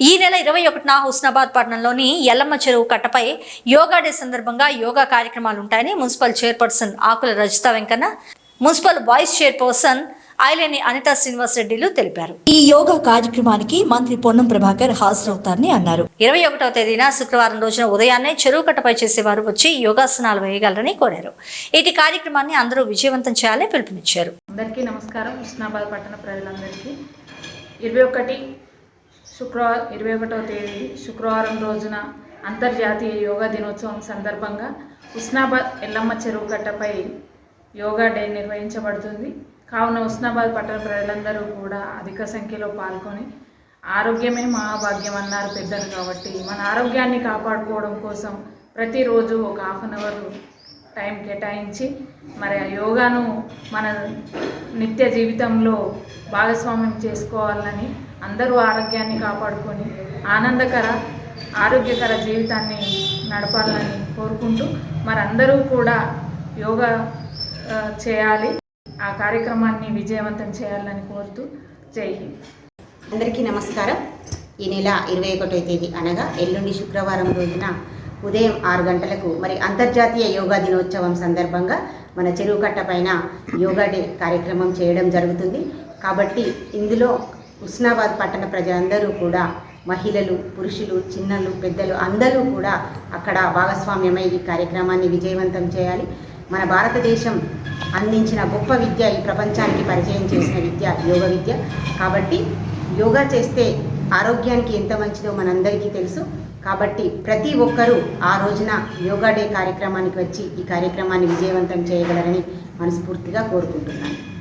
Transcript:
ఈ నెల ఇరవై ఒకటిన హుస్నాబాద్ పట్టణంలోని ఎల్లమ్మ చెరువు కట్టపై యోగా డే సందర్భంగా యోగా కార్యక్రమాలు ఉంటాయని municipal chairperson Akula Rajitha Venkanna municipal vice chairperson Aileni Anitha Srinivas రెడ్డిలు తెలిపారు. ఈ యోగా కార్యక్రమానికి మంత్రి పొన్నం ప్రభాకర్ హాజరవుతారని అన్నారు. ఇరవై ఒకటవ తేదీన శుక్రవారం రోజున ఉదయాన్నే చెరువు కట్టపై చేసేవారు వచ్చి యోగాసనాలు వేయగలరని కోరారు. ఇటు కార్యక్రమాన్ని అందరూ విజయవంతం చేయాలని పిలుపునిచ్చారు. అందరికీ నమస్కారం. హుస్నాబాద్ పట్టణ ప్రజలందరికీ. ఇరవై ఒకటి శుక్రవారం ఇరవై ఒకటవ తేదీ శుక్రవారం రోజున అంతర్జాతీయ యోగా దినోత్సవం సందర్భంగా ఉస్నాబాద్ ఎల్లమ్మ చెరువు కట్టపై యోగా డే నిర్వహించబడుతుంది. కావున ఉస్నాబాద్ పట్టణ ప్రజలందరూ కూడా అధిక సంఖ్యలో పాల్గొని ఆరోగ్యమే మహాభాగ్యం అన్నారు పెద్దలు కాబట్టి మన ఆరోగ్యాన్ని కాపాడుకోవడం కోసం ప్రతిరోజు ఒక హాఫ్ అన్ అవర్ టైం కేటాయించి మరి ఆ యోగాను మన నిత్య జీవితంలో భాగస్వామ్యం చేసుకోవాలని అందరూ ఆరోగ్యాన్ని కాపాడుకొని ఆనందకర ఆరోగ్యకర జీవితాన్ని నడపాలని కోరుకుంటూ మరి అందరూ కూడా యోగా చేయాలి. ఆ కార్యక్రమాన్ని విజయవంతం చేయాలని కోరుతూ జై హింద్. అందరికీ నమస్కారం. ఈ నెల ఇరవై ఒకటో తేదీ అనగా ఎల్లుండి శుక్రవారం రోజున ఉదయం ఆరు గంటలకు మరి అంతర్జాతీయ యోగా దినోత్సవం సందర్భంగా మన చెరువు కట్ట పైన యోగా డే కార్యక్రమం చేయడం జరుగుతుంది. కాబట్టి ఇందులో హుస్నాబాద్ పట్టణ ప్రజలందరూ కూడా మహిళలు పురుషులు చిన్నలు పెద్దలు అందరూ కూడా అక్కడ భాగస్వామ్యమై ఈ కార్యక్రమాన్ని విజయవంతం చేయాలి. మన భారతదేశం అందించిన గొప్ప విద్య ఈ ప్రపంచానికి పరిచయం చేసిన విద్య యోగ విద్య. కాబట్టి యోగా చేస్తే ఆరోగ్యానికి ఎంత మంచిదో మనందరికీ తెలుసు. కాబట్టి ప్రతి ఒక్కరూ ఆ రోజున యోగా డే కార్యక్రమానికి వచ్చి ఈ కార్యక్రమాన్ని విజయవంతం చేయగలరని మనస్ఫూర్తిగా కోరుకుంటున్నాను.